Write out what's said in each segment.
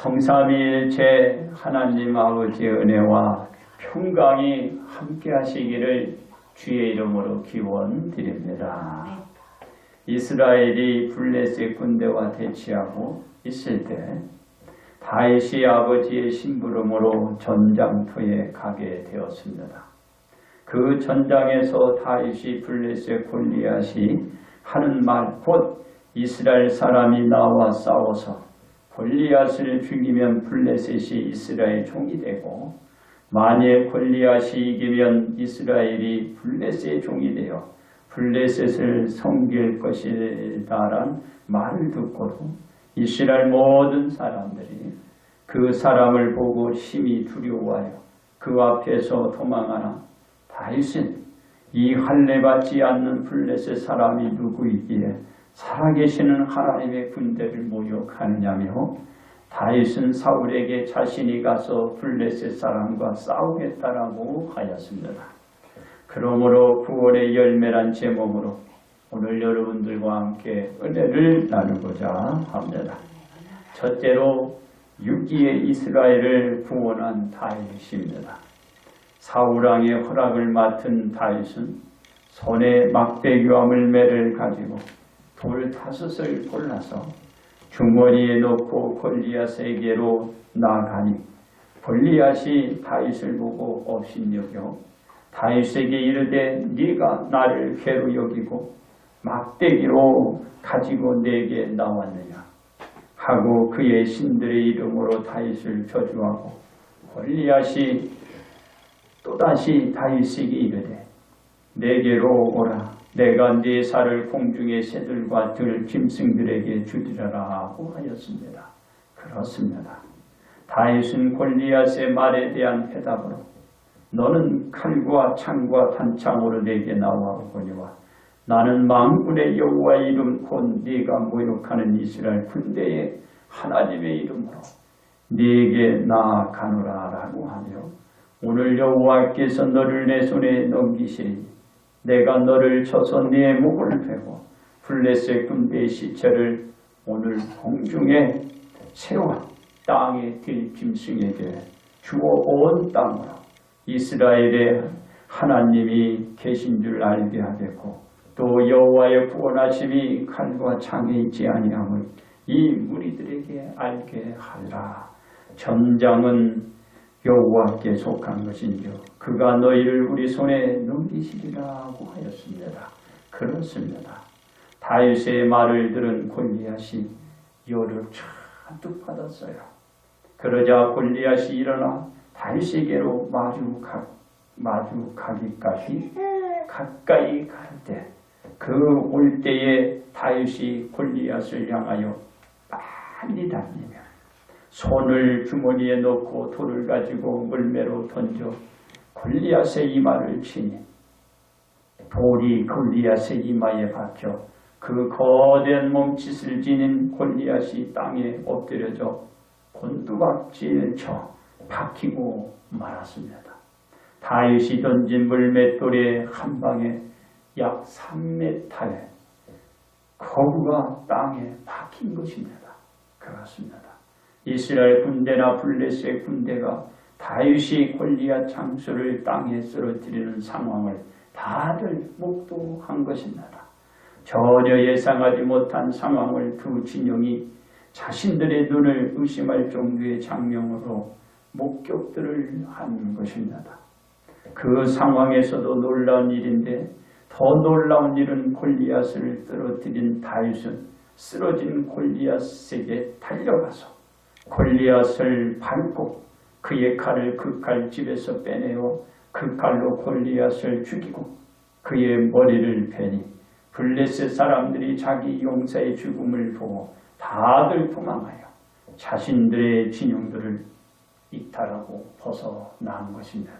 성삼위일체 하나님 아버지의 은혜와 평강이 함께 하시기를 주의 이름으로 기원 드립니다. 이스라엘이 블레셋 군대와 대치하고 있을 때 다윗이 아버지의 심부름으로 전장터에 가게 되었습니다. 그 전장에서 다윗이 블레셋 골리앗이 하는 말 곧 이스라엘 사람이 나와 싸워서 골리앗을 죽이면 블레셋이 이스라엘 종이 되고 만일 골리앗이 이기면 이스라엘이 블레셋의 종이 되어 블레셋을 섬길 것이다란 말을 듣고도 이스라엘 모든 사람들이 그 사람을 보고 심히 두려워하여 그 앞에서 도망하나 다윗은 이 할례 받지 않는 블레셋 사람이 누구이기에 살아계시는 하나님의 군대를 모욕하느냐며 다윗은 사울에게 자신이 가서 블레셋 사람과 싸우겠다라고 하였습니다. 그러므로 구원의 열매란 제목으로 오늘 여러분들과 함께 은혜를 나누고자 합니다. 첫째로 육기의 이스라엘을 구원한 다윗입니다. 사우랑의 허락을 맡은 다윗은 손에 막대기와 물매를 가지고 돌 다섯을 골라서 주머니에 넣고 골리앗에게로 나아가니 골리앗이 다윗을 보고 업신여겨 다윗에게 이르되 네가 나를 괴로 여기고 막대기로 가지고 내게 나왔느냐? 하고 그의 신들의 이름으로 다윗을 저주하고 골리앗이 또다시 다윗에게 이르되 내게로 오라 내가 네 살을 공중의 새들과 들 짐승들에게 주리라 하고 하였습니다. 그렇습니다. 다윗은 골리앗의 말에 대한 대답으로 너는 칼과 창과 단창으로 내게 나와오거니와 나는 망군의 여호와의 이름 곧 네가 모욕하는 이스라엘 군대의 하나님의 이름으로 네게 나아가노라라고 하며 오늘 여호와께서 너를 내 손에 넘기시리니 내가 너를 쳐서 네 목을 베고 블레셋 군대의 시체를 오늘 공중에 새와 땅의 들짐승에게 주어 온 땅으로 이스라엘의 하나님이 계신 줄 알게 하겠고 또 여호와의 구원하심이 칼과 창에 있지 아니함을 이 무리들에게 알게 하라. 전장은 여호와께 속한 것인지요 그가 너희를 우리 손에 넘기시리라고 하였습니다. 그렇습니다. 다윗의 말을 들은 골리앗이 열을 잔뜩 받았어요. 그러자 골리앗이 일어나 다윗에게로 마주 가, 마주 가기까지 가까이 갈 때 그 올 때에 다윗이 골리앗을 향하여 빨리 달리며 손을 주머니에 넣고 돌을 가지고 물매로 던져 골리앗의 이마를 치니 돌이 골리앗의 이마에 박혀 그 거대한 몸짓을 지닌 골리앗이 땅에 엎드려져 곤두박질 쳐 박히고 말았습니다. 다윗이 던진 물맷돌의 한 방에 약 3m의 거구가 땅에 박힌 것입니다. 그렇습니다. 이스라엘 군대나 블레셋 군대가 다윗이 골리앗 장수를 땅에 쓰러뜨리는 상황을 다들 목도한 것입니다. 전혀 예상하지 못한 상황을 두 진영이 자신들의 눈을 의심할 정도의 장면으로 목격들을 한 것입니다. 그 상황에서도 놀라운 일인데 더 놀라운 일은 골리앗을 쓰러뜨린 다윗은 쓰러진 골리앗에게 달려가서 골리앗을 밟고 그의 칼을 그 칼집에서 빼내어 그 칼로 골리앗을 죽이고 그의 머리를 베니 블레셋 사람들이 자기 용사의 죽음을 보고 다들 도망하여 자신들의 진영들을 이탈하고 벗어난 것입니다.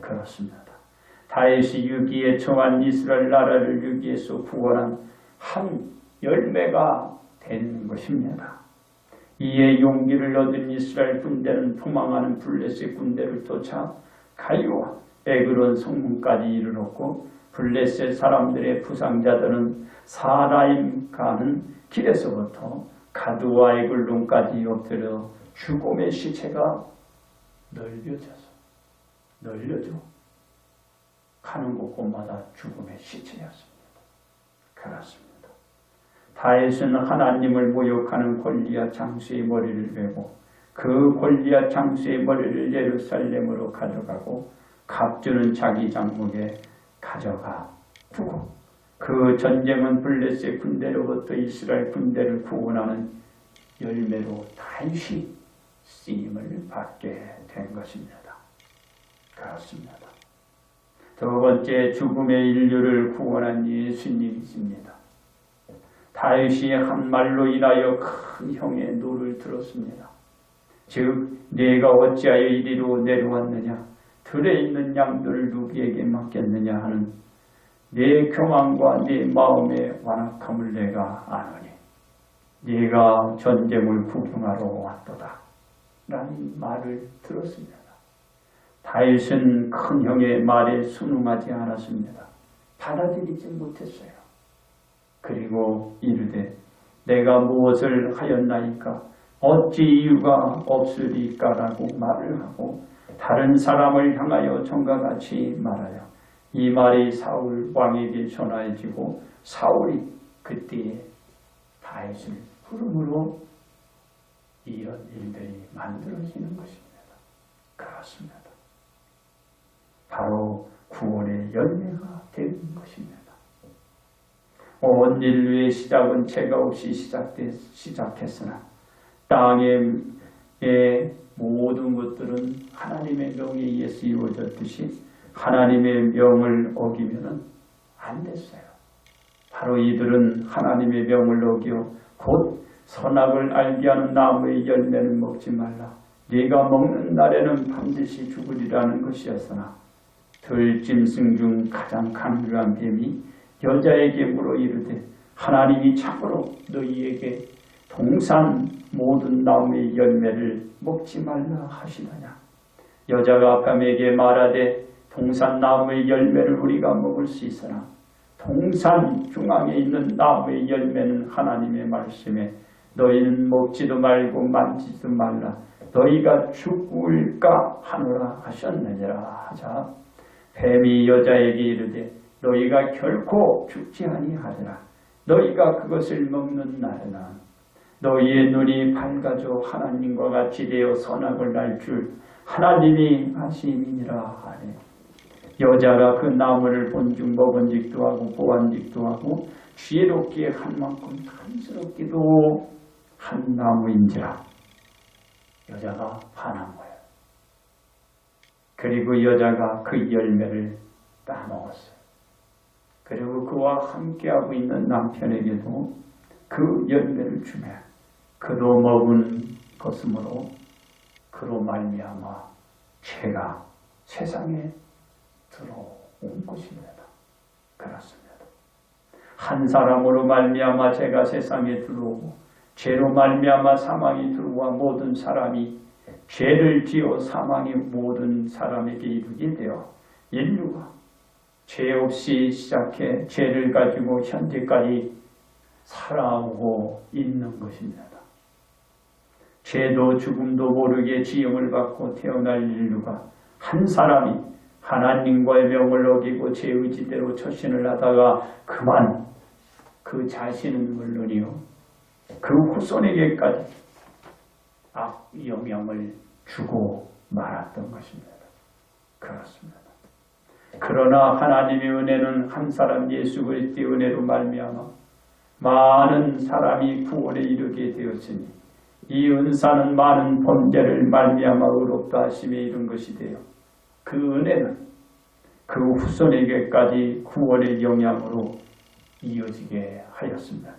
그렇습니다. 다윗이 유기에 청한 이스라엘 나라를 유기에서 구원한 한 열매가 된 것입니다. 이에 용기를 얻은 이스라엘 군대는 도망하는 블레셋 군대를 쫓아 가이와 에그론 성문까지 이르렀고 블레셋 사람들의 부상자들은 사라임 가는 길에서부터 가드와 에글론까지 엎드려 죽음의 시체가 넓혀져서 넓려져 가는 곳곳마다 죽음의 시체였습니다. 그렇습니다. 다윗은 하나님을 모욕하는 골리앗 장수의 머리를 베고 그 골리앗 장수의 머리를 예루살렘으로 가져가고 갑주는 자기 장목에 가져가 두고 그 전쟁은 블레셋 군대로부터 이스라엘 군대를 구원하는 열매로 다시 쓰임을 받게 된 것입니다. 그렇습니다. 두 번째 죽음의 인류를 구원한 예수님이십니다. 다윗이 한 말로 인하여 큰 형의 노를 들었습니다. 즉 내가 어찌하여 이리로 내려왔느냐 들에 있는 양들을 누구에게 맡겼느냐 하는 내 교만과 내 마음의 완악함을 내가 아노니 네가 전쟁을 구경하러 왔도다 라는 말을 들었습니다. 다윗은 큰 형의 말에 순응하지 않았습니다. 받아들이지 못했어요. 그리고 이르되 내가 무엇을 하였나이까 어찌 이유가 없으리까라고 말을 하고 다른 사람을 향하여 전과 같이 말하여 이 말이 사울 왕에게 전하여지고 사울이 그때에 다윗을 부름으로 이런 일들이 만들어지는 것입니다. 그렇습니다. 바로 구원의 열매가 되는 것입니다. 온 인류의 시작은 죄가 없이 시작돼 시작했으나 땅의 모든 것들은 하나님의 명에 의해서 이루어졌듯이 하나님의 명을 어기면은 안 됐어요. 바로 이들은 하나님의 명을 어겨 곧 선악을 알게 하는 나무의 열매는 먹지 말라. 네가 먹는 날에는 반드시 죽으리라는 것이었으나 들짐승 중 가장 강력한 뱀이 여자에게 물어 이르되 하나님이 참으로 너희에게 동산 모든 나무의 열매를 먹지 말라 하시느냐? 여자가 뱀에게 말하되 동산 나무의 열매를 우리가 먹을 수 있으나 동산 중앙에 있는 나무의 열매는 하나님의 말씀에 너희는 먹지도 말고 만지지도 말라. 너희가 죽을까 하노라 하셨느니라 하자. 뱀이 여자에게 이르되 너희가 결코 죽지 아니하리라 너희가 그것을 먹는 날에는 너희의 눈이 밝아져 하나님과 같이 되어 선악을 날 줄 하나님이 하심이니라 하네 여자가 그 나무를 본즉 먹은 직도 하고 보안직도 하고 지혜롭게 한 만큼 탐스럽기도 한 나무인지라 여자가 반한 거예요. 그리고 여자가 그 열매를 따먹었어요. 그리고 그와 함께하고 있는 남편에게도 그 열매를 주며 그도 먹은 것으로 그로 말미암아 죄가 세상에 들어온 것입니다. 그렇습니다. 한 사람으로 말미암아 죄가 세상에 들어오고 죄로 말미암아 사망이 들어와 모든 사람이 죄를 지어 사망이 모든 사람에게 이르게 되어 인류가 죄 없이 시작해 죄를 가지고 현재까지 살아오고 있는 것입니다. 죄도 죽음도 모르게 지음을 받고 태어날 인류가 한 사람이 하나님과의 명을 어기고 제 의지대로 처신을 하다가 그만 그 자신은 물론이요 그 후손에게까지 악 영향을 주고 말았던 것입니다. 그렇습니다. 그러나 하나님의 은혜는 한 사람 예수 그리스도의 은혜로 말미암아 많은 사람이 구원에 이르게 되었으니 이 은사는 많은 범죄를 말미암아 의롭다 하심에 이른 것이 되어 그 은혜는 그 후손에게까지 구원의 영향으로 이어지게 하였습니다.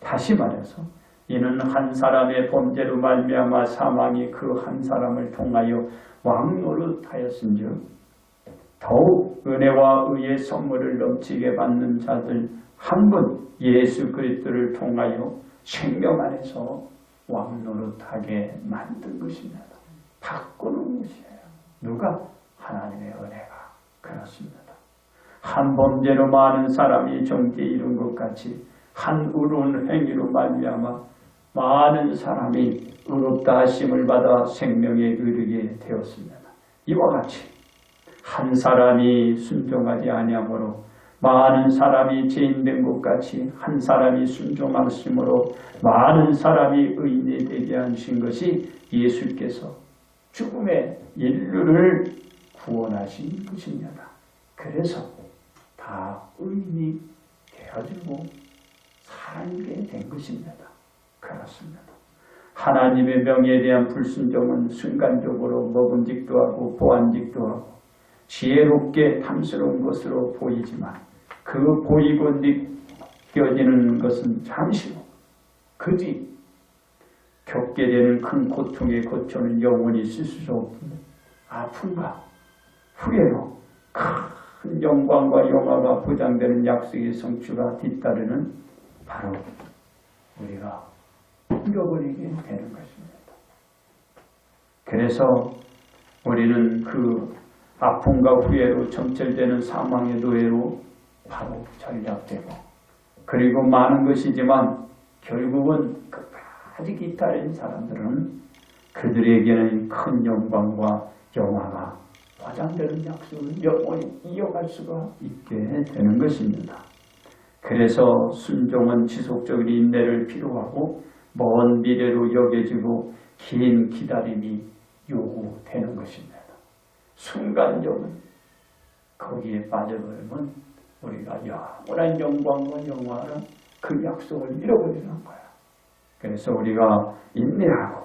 다시 말해서 이는 한 사람의 범죄로 말미암아 사망이 그 한 사람을 통하여 왕노릇하였은즉 더욱 은혜와 의의 선물을 넘치게 받는 자들 한 분 예수 그리스도를 통하여 생명 안에서 왕노릇하게 만든 것입니다. 바꾸는 것이에요. 누가? 하나님의 은혜가 그렇습니다. 한 범죄로 많은 사람이 정죄 이룬 것 같이 한 의로운 행위로 말미암아 많은 사람이 의롭다 하심을 받아 생명에 이르게 되었습니다. 이와 같이 한 사람이 순종하지 아니하므로 많은 사람이 죄인된 것 같이 한 사람이 순종하심으로 많은 사람이 의인이 되게 하신 것이 예수께서 죽음의 인류를 구원하신 것입니다. 그래서 다 의인이 되어지고 살게 된 것입니다. 그렇습니다. 하나님의 명에 대한 불순종은 순간적으로 먹음직도 하고 보안직도 하고 지혜롭게 탐스러운 것으로 보이지만 그 보이고 느껴지는 것은 잠시로 그지 겪게 되는 큰 고통의 고초는 영원히 있을 수 없는 아픔과 후회로 큰 영광과 영화가 보장되는 약속의 성취가 뒤따르는 바로 우리가 잃어버리게 되는 것입니다. 그래서 우리는 그 아픔과 후회로 점철되는 사망의 노예로 바로 전략되고 그리고 많은 것이지만 결국은 끝까지 기다린 사람들은 그들에게는 큰 영광과 영화가 보장되는 약속을 영원히 이어갈 수가 있게 되는 것입니다. 그래서 순종은 지속적인 인내를 필요하고 먼 미래로 여겨지고 긴 기다림이 요구되는 것입니다. 순간적은 거기에 빠져버리면 우리가 영원한 영광과 영화를 그 약속을 잃어버리는 거야. 그래서 우리가 인내하고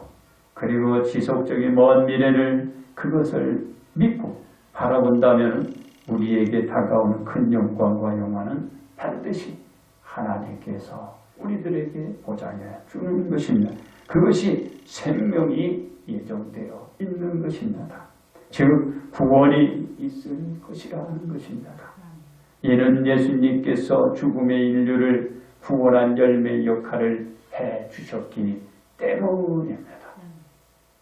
그리고 지속적인 먼 미래를 그것을 믿고 바라본다면 우리에게 다가오는 큰 영광과 영화는 반드시 하나님께서 우리들에게 보장해 주는 것입니다. 그것이 생명이 예정되어 있는 것입니다. 즉 구원이 있을 것이라는 것입니다. 이는 예수님께서 죽음의 인류를 구원한 열매의 역할을 해 주셨기 때문입니다.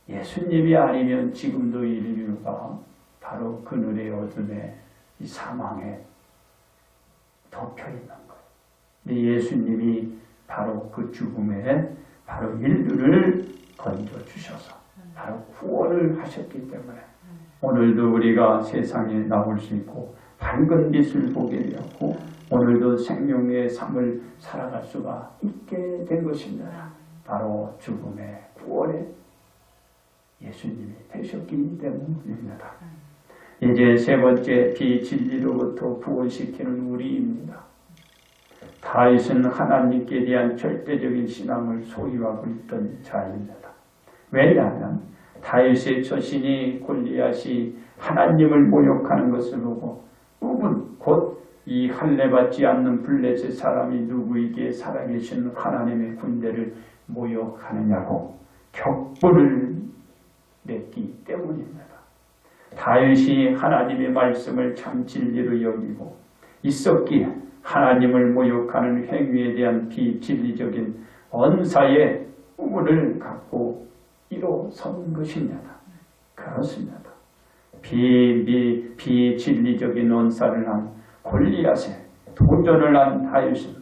예수님이 아니면 지금도 인류가 바로 그늘의 어둠에 이 사망에 덮여 있는 거예요. 예수님이 바로 그 죽음에 바로 인류를 건져 주셔서 바로 구원을 하셨기 때문에 오늘도 우리가 세상에 나올 수 있고 밝은 빛을 보게 되었고 오늘도 생명의 삶을 살아갈 수가 있게 된 것입니다. 바로 죽음의 구원의 예수님이 되셨기 때문입니다. 이제 세 번째 비진리로부터 구원시키는 우리입니다. 다윗은 하나님께 대한 절대적인 신앙을 소유하고 있던 자입니다. 왜냐하면 다윗의 처신이 골리앗이 하나님을 모욕하는 것을 보고 우분 곧이 할례받지 않는 블레셋 사람이 누구에게 살아계신 하나님의 군대를 모욕하느냐고 격분을 냈기 때문입니다. 다윗이 하나님의 말씀을 참 진리로 여기고 있었기에 하나님을 모욕하는 행위에 대한 비진리적인 언사의 우물을 갖고 일어선 것입니다. 그렇습니다. 비, 비진리적인 언사를 한 골리앗에 도전을 한 다윗은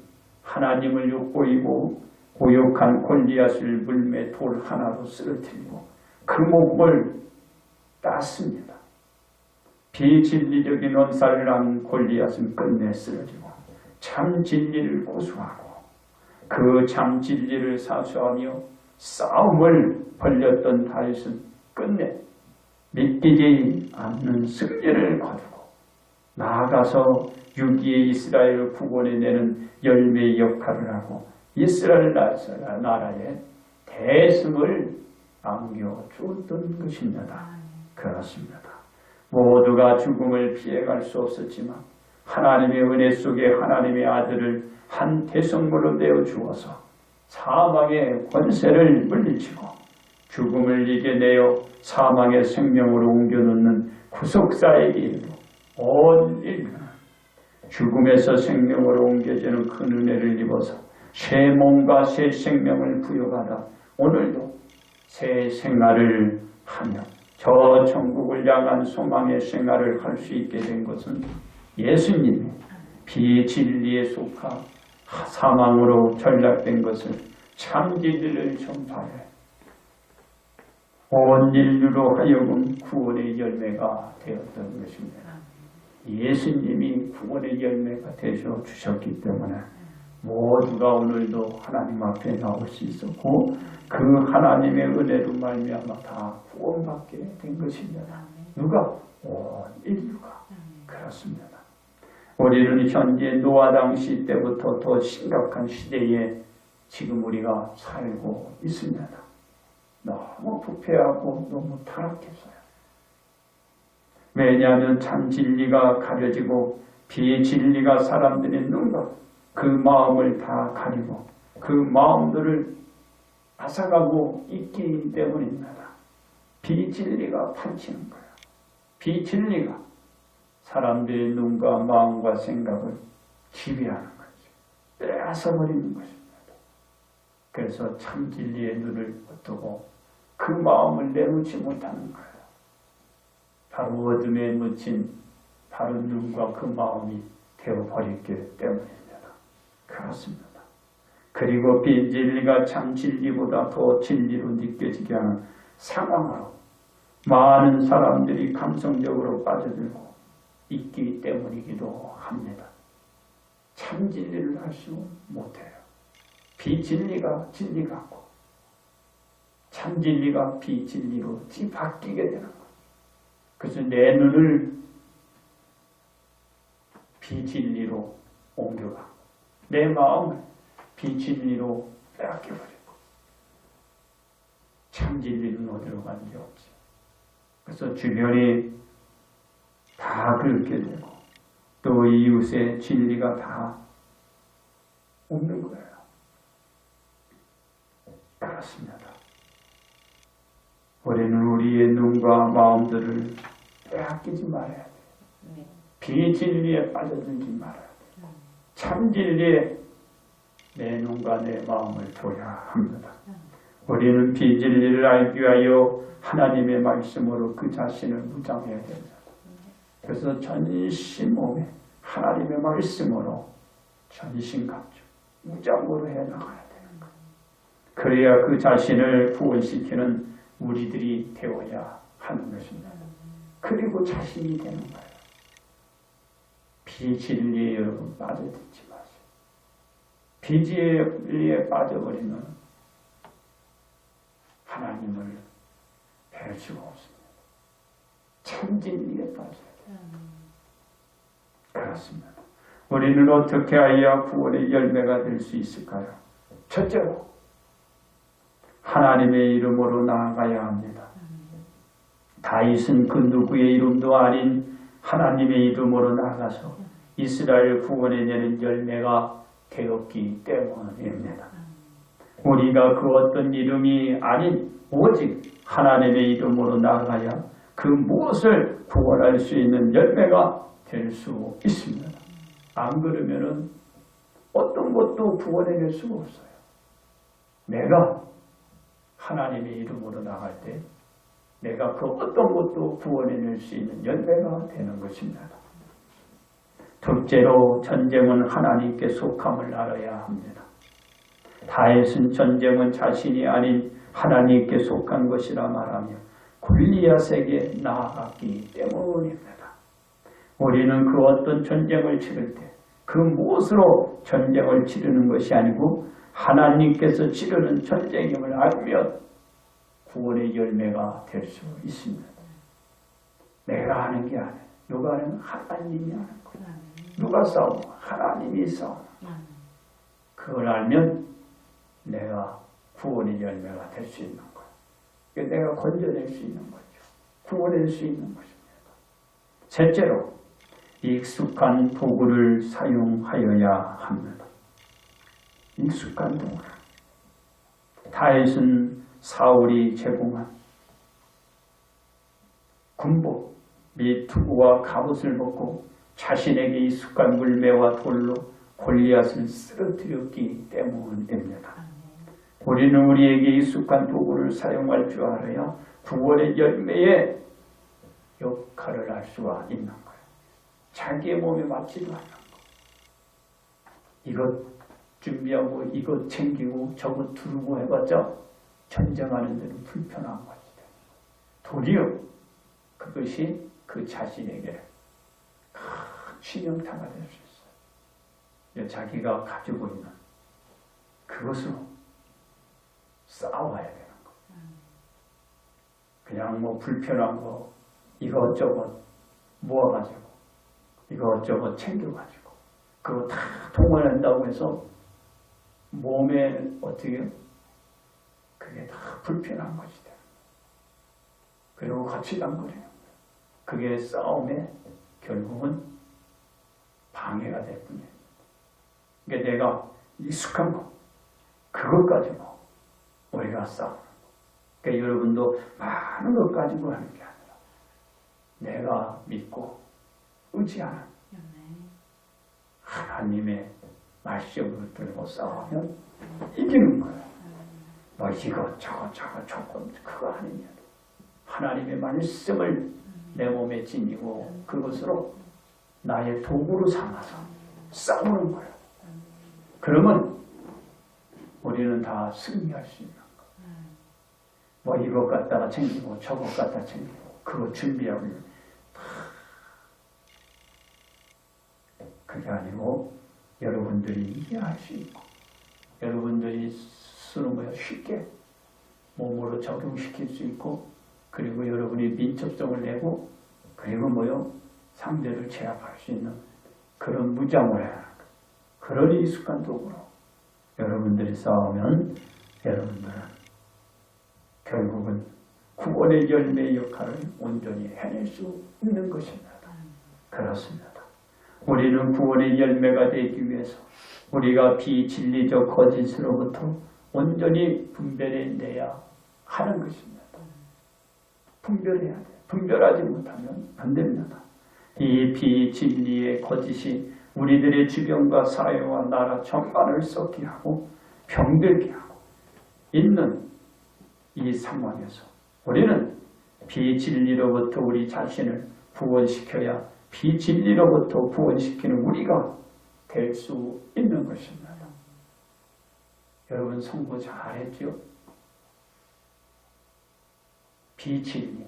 하나님을 욕보이고 고욕한 골리앗을 물매 돌 하나로 쓰러뜨리고 그 목을 땄습니다. 비진리적인 언사를 한 골리앗은 끝내 쓰러지고 참 진리를 고수하고 그 참 진리를 사수하며 싸움을 벌렸던 다윗은 끝내 믿기지 않는 승리를 거두고 나아가서 유기의 이스라엘을 구원해내는 열매의 역할을 하고 이스라엘 나라에 대승을 안겨주었던 것입니다. 그렇습니다. 모두가 죽음을 피해갈 수 없었지만 하나님의 은혜 속에 하나님의 아들을 한 대성물로 내어 주어서 사망의 권세를 물리치고 죽음을 이겨내어 사망의 생명으로 옮겨놓는 구속사에게 이르고 온 인류는 죽음에서 생명으로 옮겨지는 큰 은혜를 입어서 새 몸과 새 생명을 부여받아 오늘도 새 생활을 하며 저 천국을 향한 소망의 생활을 할 수 있게 된 것은 예수님의 비진리에 속하 사망으로 전락된 것을 참 진리를 전파해 온 인류로 하여금 구원의 열매가 되었던 것입니다. 예수님이 구원의 열매가 되셔 주셨기 때문에 모두가 오늘도 하나님 앞에 나올 수 있었고 그 하나님의 은혜로 말미암아 다 구원받게 된 것입니다. 누가? 온 인류가 그렇습니다. 우리는 현재 노아 당시 때부터 더 심각한 시대에 지금 우리가 살고 있습니다. 너무 부패하고 너무 타락했어요. 왜냐하면 참 진리가 가려지고 비진리가 사람들의 눈과 그 마음을 다 가리고 그 마음들을 앗아가고 있기 때문입니다. 비진리가 판치는 거예요. 비진리가 사람들의 눈과 마음과 생각을 지배하는 거죠. 빼앗아버리는 것입니다. 그래서 참 진리의 눈을 뜨고 그 마음을 내놓지 못하는 거예요. 바로 어둠에 묻힌 바른 눈과 그 마음이 되어버렸기 때문입니다. 그렇습니다. 그리고 비진리가 참 진리보다 더 진리로 느껴지게 하는 상황으로 많은 사람들이 감성적으로 빠져들고 있기 때문이기도 합니다. 참 진리를 할수 못해요. 비진리가 진리 같고 참 진리가 비진리로 뒤바뀌게 되는 거예요. 그래서 내 눈을 비진리로 옮겨가 내 마음을 비진리로 빼앗겨버리고 참 진리는 어디로 가는지 없지. 그래서 주변이 다 그렇게 되고 또 이웃의 진리가 다 없는 거예요. 그렇습니다. 우리는 우리의 눈과 마음들을 빼앗기지 말아야 돼. 네. 비진리에 빠져들지 말아야 돼. 참 진리에 내 눈과 내 마음을 둬야 합니다. 우리는 비진리를 알기 위하여 하나님의 말씀으로 그 자신을 무장해야 됩니다. 그래서 전신 몸에 하나님의 말씀으로 전신 갑주 무장으로 해 나가야 되는 거예요. 그래야 그 자신을 구원시키는 우리들이 되어야 하는 것입니다. 그리고 자신이 되는 거예요. 비진리에 여러분 빠져들지 마세요. 비진리에 빠져버리면 하나님을 뵐 수가 없습니다. 참 진리에 빠져야 돼요. 그렇습니다. 우리는 어떻게 하여야 구원의 열매가 될 수 있을까요? 첫째로 하나님의 이름으로 나아가야 합니다. 다윗은 그 누구의 이름도 아닌 하나님의 이름으로 나아가서 이스라엘 구원에 내는 열매가 되었기 때문입니다. 우리가 그 어떤 이름이 아닌 오직 하나님의 이름으로 나아가야 그 무엇을 구원할 수 있는 열매가 될 수 있습니다. 안 그러면은 어떤 것도 구원해낼 수가 없어요. 내가 하나님의 이름으로 나갈 때 내가 그 어떤 것도 구원해낼 수 있는 열매가 되는 것입니다. 둘째로 전쟁은 하나님께 속함을 알아야 합니다. 다윗은 전쟁은 자신이 아닌 하나님께 속한 것이라 말하며 골리앗에게 나아갔기 때문입니다. 우리는 그 어떤 전쟁을 치를 때 그 무엇으로 전쟁을 치르는 것이 아니고 하나님께서 치르는 전쟁임을 알면 구원의 열매가 될 수 있습니다. 내가 하는 게 아니에요. 누가 하는 하나님이 하는 거예요. 누가 싸우고 하나님이 싸우고 그걸 알면 내가 구원의 열매가 될 수 있는 거예요. 내가 건져낼 수 있는 거죠. 구원할 수 있는 것입니다. 셋째로 익숙한 도구를 사용하여야 합니다. 익숙한 도구. 다윗은 사울이 제공한 군복 및 투구와 갑옷을 벗고 자신에게 익숙한 물매와 돌로 골리앗을 쓰러뜨렸기 때문입니다. 우리는 우리에게 익숙한 도구를 사용할 줄 알아야 구원의 열매의 역할을 할 수가 있는 거예요. 자기의 몸에 맞지도 않는 거. 이것 준비하고 이것 챙기고 저것 두르고 해봤자 전쟁하는 데는 불편한 것이 돼. 도리어 그것이 그 자신에게 큰 치명타가 될 수 있어요. 자기가 가지고 있는 그것으로 싸워야 되는 거. 그냥 뭐 불편한 거 이것저것 모아가지고 이것저것 챙겨가지고 그거 다 동원한다고 해서 몸에 어떻게 그게 다 불편한 것이 돼. 그리고 같이 단거려요. 그게 싸움에 결국은 방해가 될 뿐이에요. 그러니까 내가 익숙한 거 그것 가지고 우리가 거. 그러니까 여러분도 많은 것 가지고 하는 게 아니라 내가 믿고 의지하는 하나님의 말씀을 들고 싸우면 이기는 거예요. 뭐 이거 저거 저거 조건 그거 아니면 하나님의 말씀을 내 몸에 지니고 그것으로 나의 도구로 삼아서 싸우는 거예요. 그러면 우리는 다 승리할 수 있는. 뭐 이것 갖다가 챙기고 저것 갖다 챙기고 그거 준비하고 그게 아니고 여러분들이 이해할 수 있고 여러분들이 쓰는 거에 쉽게 몸으로 적용시킬 수 있고 그리고 여러분이 민첩성을 내고 그리고 뭐요 상대를 제압할 수 있는 그런 무장을 하는. 그런 익숙한 도구로 여러분들이 싸우면 여러분들은 결국은 구원의 열매의 역할을 온전히 해낼 수 있는 것입니다. 그렇습니다. 우리는 구원의 열매가 되기 위해서 우리가 비진리적 거짓으로부터 온전히 분별해내야 하는 것입니다. 분별해야 돼. 분별하지 못하면 안 됩니다. 이 비진리의 거짓이 우리들의 주변과 사회와 나라 전반을 썩게 하고 병들게 하고 있는 이 상황에서 우리는 비진리로부터 우리 자신을 구원시켜야 비진리로부터 구원시키는 우리가 될 수 있는 것입니다. 여러분 성부 잘했죠? 비진리.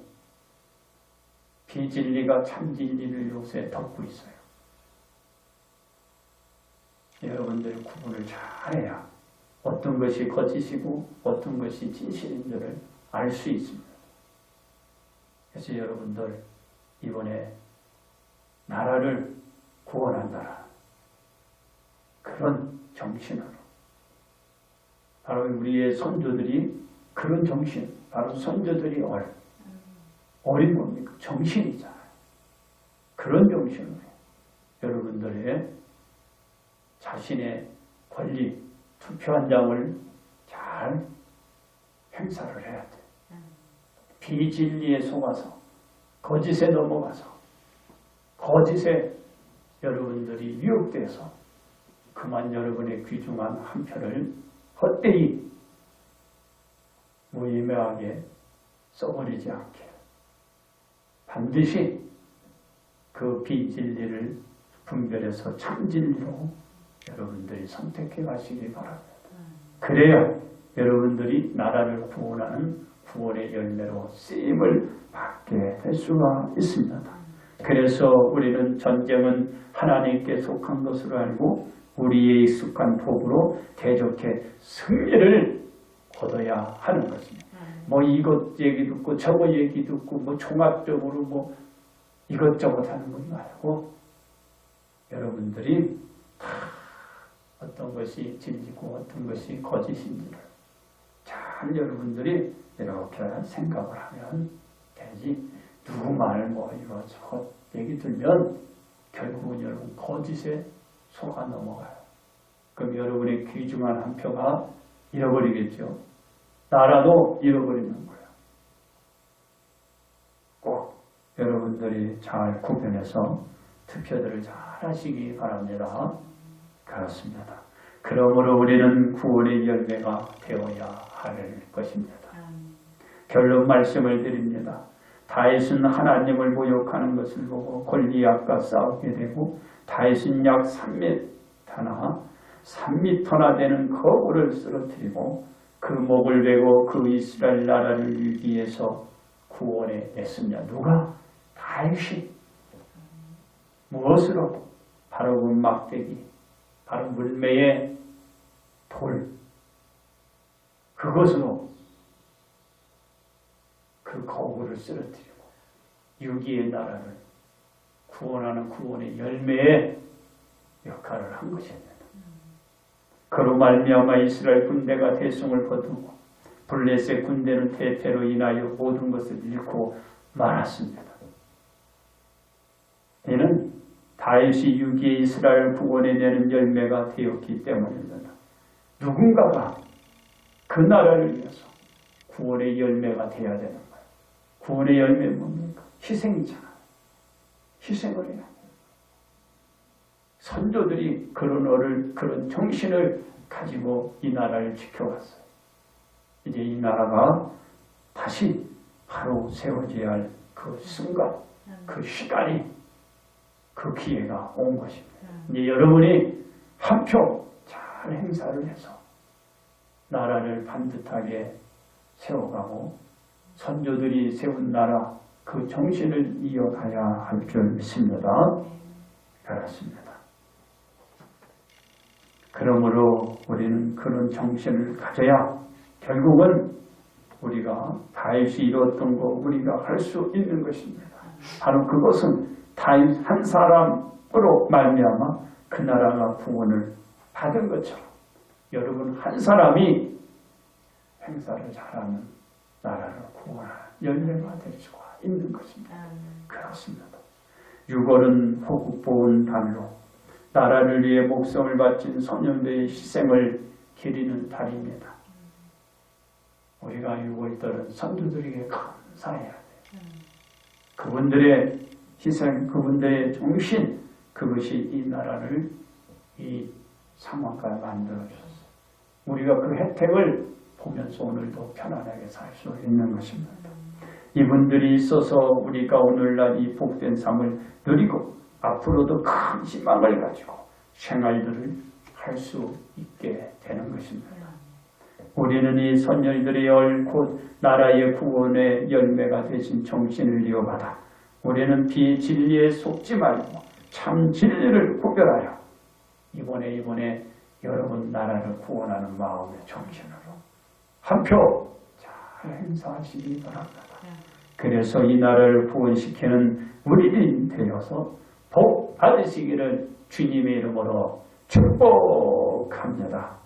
비진리가 참진리를 요새 덮고 있어요. 여러분들이 구분을 잘해야 어떤 것이 거짓이고 어떤 것이 진실인지를 알수 있습니다. 그래서 여러분들 이번에 나라를 구원한다라 그런 정신으로 바로 우리의 선조들이 그런 정신 바로 선조들이 어린 어린 뭡니까 정신이잖아요. 그런 정신으로 여러분들의 자신의 권리 투표 한 장을 잘 행사를 해야 돼. 비진리에 속아서 거짓에 넘어가서 거짓에 여러분들이 유혹돼서 그만 여러분의 귀중한 한 표를 헛되이 무의미하게 써버리지 않게 반드시 그 비진리를 분별해서 참진리로 여러분들이 선택해 가시기 바랍니다. 그래야 여러분들이 나라를 구원하는 구원의 열매로 쓰임을 받게 될 수가 있습니다. 그래서 우리는 전쟁은 하나님께 속한 것으로 알고 우리의 익숙한 도구로 대적해 승리를 얻어야 하는 것입니다. 뭐 이것 얘기 듣고 저거 얘기 듣고 뭐 종합적으로 뭐 이것저것 하는 것 말고 여러분들이 다 어떤 것이 진리고 어떤 것이 거짓인지를 잘 여러분들이 이렇게 생각을 하면 되지 누구 말뭐 이거 저 얘기 들면 결국은 여러분 거짓에 속아 넘어가요. 그럼 여러분의 귀중한 한 표가 잃어버리겠죠. 나라도 잃어버리는 거예요. 꼭 여러분들이 잘 구별해서 투표들을 잘 하시기 바랍니다. 그렇습니다. 그러므로 우리는 구원의 열매가 되어야 할 것입니다. 결론 말씀을 드립니다. 다윗은 하나님을 모욕하는 것을 보고 골리앗과 싸우게 되고 다윗은 약 3m나 3미터나 되는 거울을 쓰러뜨리고 그 목을 베고 그 이스라엘 나라를 위기에서 구원해 냈습니다. 누가? 다윗이 무엇으로? 바로 그 막대기, 바로 물매의 돌, 그것으로 그 거울을 쓰러뜨리고 유기의 나라를 구원하는 구원의 열매의 역할을 한 것입니다. 그로 말미암아 이스라엘 군대가 대성을 거두고 블레셋 군대는 대패로 인하여 모든 것을 잃고 말았습니다. 이는 다윗이 유기의 이스라엘 구원해내는 열매가 되었기 때문입니다. 누군가가 그 나라를 위해서 구원의 열매가 되어야 되는 거예요. 구원의 열매는 뭡니까? 희생이잖아. 희생을 해야 돼. 선조들이 그런 어를, 그런 정신을 가지고 이 나라를 지켜왔어요. 이제 이 나라가 다시 바로 세워져야 할 그 순간, 그 시간이, 그 기회가 온 것입니다. 이제 여러분이 한 표 잘 행사를 해서 나라를 반듯하게 세워가고 선조들이 세운 나라 그 정신을 이어가야 할 줄 믿습니다. 그렇습니다. 그러므로 우리는 그런 정신을 가져야 결국은 우리가 다윗이 이뤘던 거 우리가 할 수 있는 것입니다. 바로 그것은 다윗 한 사람으로 말미암아 그 나라가 구원을 받은 것처럼 여러분 한 사람이 행사를 잘하면 나라를 구원하는 열매가 될 수가 있는 것입니다. 그렇습니다. 6월은 호국보은 달로 나라를 위해 목숨을 바친 소년들의 희생을 기리는 달입니다. 우리가 6월달은 선조들에게 감사해야 돼요. 그분들의 희생, 그분들의 정신, 그것이 이 나라를 이 상황까지 만들어줬어요. 우리가 그 혜택을 보면서 오늘도 편안하게 살 수 있는 것입니다. 이분들이 있어서 우리가 오늘날 이 복된 삶을 누리고 앞으로도 큰 희망을 가지고 생활들을 할 수 있게 되는 것입니다. 우리는 이 선열들의 얼곧 나라의 구원의 열매가 되신 정신을 이어받아 우리는 비진리에 속지 말고 참 진리를 구별하여 이번에 이번에 여러분 나라를 구원하는 마음의 정신으로 한 표 잘 행사하시기 바랍니다. 그래서 이 나라를 구원시키는 우리들이 되어서 복 받으시기를 주님의 이름으로 축복합니다.